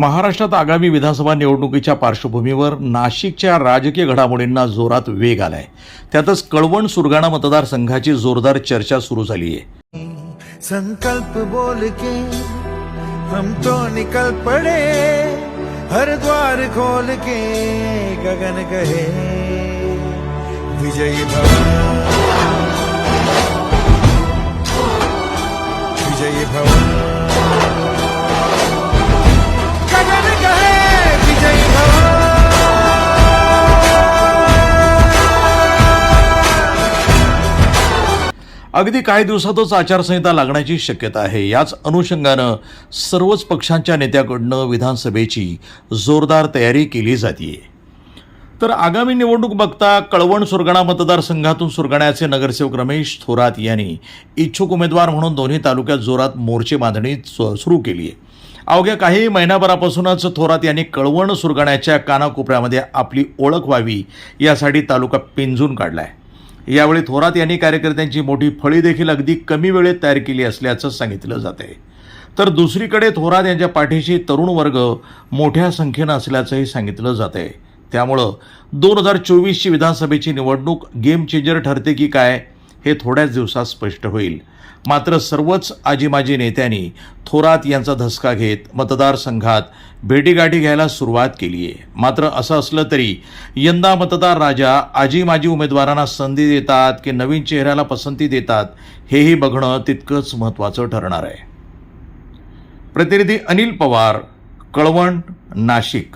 महाराष्ट्रात आगामी विधानसभा निवडणुकीच्या पार्श्वभूमीवर नाशिकच्या राजकीय घडामोडींना जोरात वेग आलाय. त्यातच कळवण सुरगाणा मतदारसंघाची जोरदार चर्चा सुरू झाली आहे संकल्प बोल के हम तो निकल पड़े. हर द्वार खोल के गगन कहे विजयी भवन। अगदी काही दिवसातच आचारसंहिता लागण्याची शक्यता आहे. याच अनुषंगानं सर्वच पक्षांच्या नेत्याकडनं विधानसभेची जोरदार तयारी केली जाते तर आगामी निवडणूक बघता कळवण सुरगाणा मतदारसंघातून सुरगाण्याचे नगरसेवक रमेश थोरात यांनी इच्छुक उमेदवार म्हणून दोन्ही तालुक्यात जोरात मोर्चे बांधणी सु- सुरू केली आहे अवघ्या काही महिन्याभरापासूनच थोरात यांनी कळवण सुरगाण्याच्या कानाकोपऱ्यामध्ये आपली ओळख व्हावी यासाठी तालुका पिंजून काढला आहे यावेळी थोरात यांनी कार्यकर्त्यांची मोठी फळी देखील अगदी कमी वेळेत तयार केली असल्याचं सांगितलं जात. आहे तर दुसरीकडे थोरात यांच्या पाठीशी तरुण वर्ग मोठ्या संख्येनं असल्याचंही सांगितलं जात आहे त्यामुळं दोन हजार चोवीसची विधानसभेची निवडणूक गेम चेंजर ठरते की काय हे थोड्याच दिवसात स्पष्ट होईल. मात्र सर्वच आजीमाजी नेत्यांनी थोरात यांचा धसका घेत मतदारसंघात भेटीगाठी घ्यायला सुरुवात केली आहे. मात्र असं असलं तरी यंदा मतदार राजा आजी माजी उमेदवारांना संधी देतात की नवीन चेहऱ्याला पसंती देतात हेही बघणं तितकंच महत्त्वाचं ठरणार आहे. प्रतिनिधी अनिल पवार कळवण नाशिक.